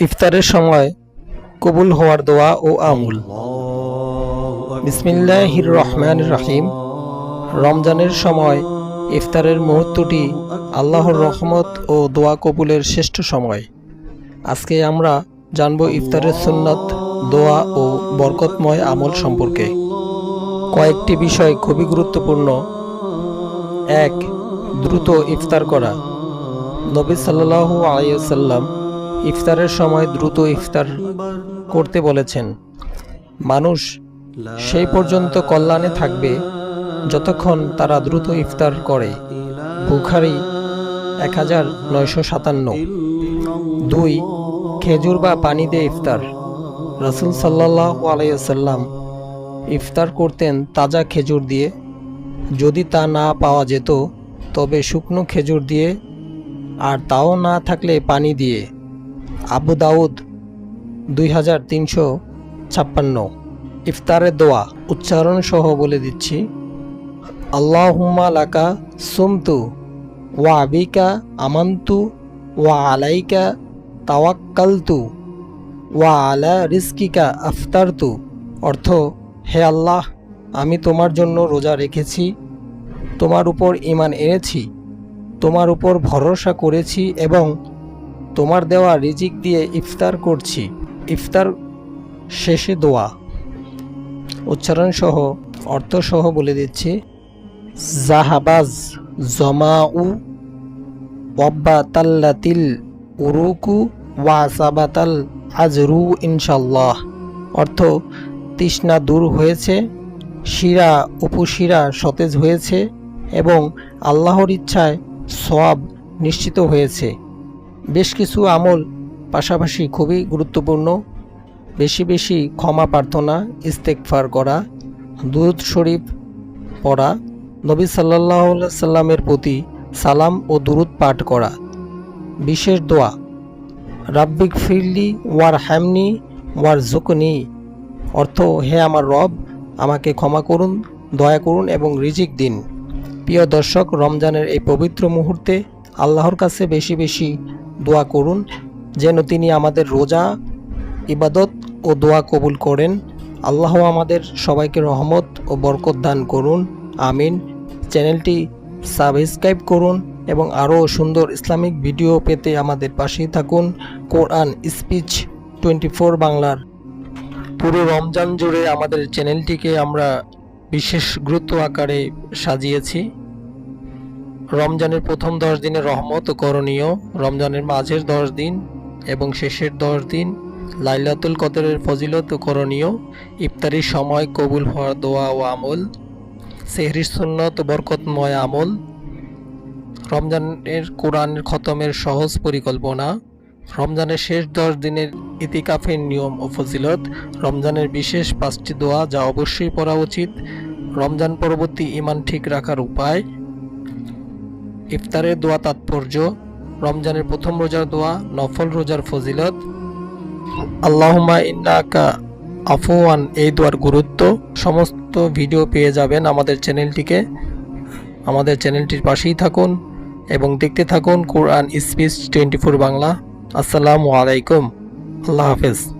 ইফতারের সময় কবুল হওয়ার দোয়া ও আমুল। বিসমিল্লাহির রহমান রাহিম। রমজানের সময় ইফতারের মুহূর্তটি আল্লাহর রহমত ও দোয়া কবুলের শ্রেষ্ঠ সময়। আজকে আমরা জানব ইফতারের সুন্নত, দোয়া ও বরকতময় আমল সম্পর্কে। কয়েকটি বিষয় খুবই গুরুত্বপূর্ণ। এক, দ্রুত ইফতার করা। নবী সাল্লাল্লাহু আলাইসাল্লাম ইফতারের সময় দ্রুত ইফতার করতে বলেছেন। মানুষ সেই পর্যন্ত কল্যাণে থাকবে যতক্ষণ তারা দ্রুত ইফতার করে। বুখারি এক হাজার নয়শো সাতান্ন। দুই, খেজুর বা পানি দিয়ে ইফতার। রাসুল সাল্লাহ আলাইসাল্লাম ইফতার করতেন তাজা খেজুর দিয়ে। যদি তা না পাওয়া যেত, তবে শুকনো খেজুর দিয়ে আর তাও না থাকলে পানি দিয়ে। আবু দাউদ, দুই হাজার তিনশো ছাপ্পান্ন। ইফতারের দোয়া, উচ্চারণ সহ বলে দিচ্ছি, আল্লাহুম্মা লাকা সুমতু ওয়া আবিকা আমান্তু ওয়া আলাইকা তাওয়াক্কালতু ওয়া আলা রিস্কিকা আফতারতু। অর্থ, হে আল্লাহ, আমি তোমার জন্য রোজা রেখেছি, তোমার উপর ইমান এনেছি, তোমার উপর ভরসা করেছি এবং তোমার দেওয়া রিজিক দিয়ে ইফতার করছি। ইফতার শেষে দোয়া। উচ্চারণ সহ অর্থ সহ বলে দিচ্ছি। জাহাবাজ জমাউ ওয়াব্বা তাল্লাতিল উরুকু ওয়া সাবাতাল আজরু ইনশাল্লাহ। অর্থ, তৃষ্ণা দূর হয়েছে, শিরা উপশিরা সতেজ হয়েছে এবং আল্লাহর ইচ্ছায় সব নিশ্চিত হয়েছে। বেশ কিছু আমল পাশাপাশি খুবই গুরুত্বপূর্ণ। বেশি বেশি ক্ষমা প্রার্থনা ইস্তেকফার করা দুধ শরীফ পড়া, নবী সাল্লাহ সাল্লামের প্রতি সালাম ও দুরুদ পাঠ করা। বিশেষ দোয়া, রাব্বিক ফিরলি ওয়ার হ্যামনি ওয়ার জুকনি অর্থ, হে আমার রব, আমাকে ক্ষমা করুন, দয়া করুন এবং রিজিক দিন। প্রিয় দর্শক, রমজানের এই পবিত্র মুহূর্তে আল্লাহর কাছে বেশি বেশি দোয়া করুন, যেন তিনি আমাদের রোজা, ইবাদত ও দোয়া কবুল করেন। আল্লাহ আমাদের সবাইকে রহমত ও বরকত দান করুন। আমিন। চ্যানেলটি সাবস্ক্রাইব করুন এবং আরও সুন্দর ইসলামিক ভিডিও পেতে আমাদের পাশেই থাকুন। কোরআন স্পিচ টোয়েন্টি বাংলার। পুরো রমজান জুড়ে আমাদের চ্যানেলটিকে আমরা বিশেষ গুরুত্ব আকারে সাজিয়েছি। রমজানের প্রথম দশ দিনে রহমত করণীয়। রমজানের মাঝের দশ দিন এবং শেষের দশ দিন লাইলাতুল কদরের ফজিলত করণীয়। ইফতারির সময় কবুল হওয়ার দোয়া ও আমল। সেহরির সুন্নত বরকতময় আমল। রমজানের কোরআনের খতমের সহজ পরিকল্পনা। রমজানের শেষ দশ দিনের ইতিকাফের নিয়ম ও ফজিলত। রমজানের বিশেষ পাঁচটি দোয়া যা অবশ্যই পড়া উচিত। রমজান পরবর্তী ইমান ঠিক রাখার উপায়। ইফতারের দোয়া তাৎপর্য, রমজানের প্রথম রোজার দোয়া, নফল রোজার ফজিলত। আল্লাহুমা ইন্নাকা আফওয়ান, এই দোয়ার গুরুত্ব। সমস্ত ভিডিও পেয়ে যাবেন আমাদের চ্যানেলটিকে। আমাদের চ্যানেলটির পাশেই থাকুন এবং দেখতে থাকুন কোরআন স্পিচ টোয়েন্টি ফোর বাংলা। আসসালামু আলাইকুম। আল্লাহ হাফেজ।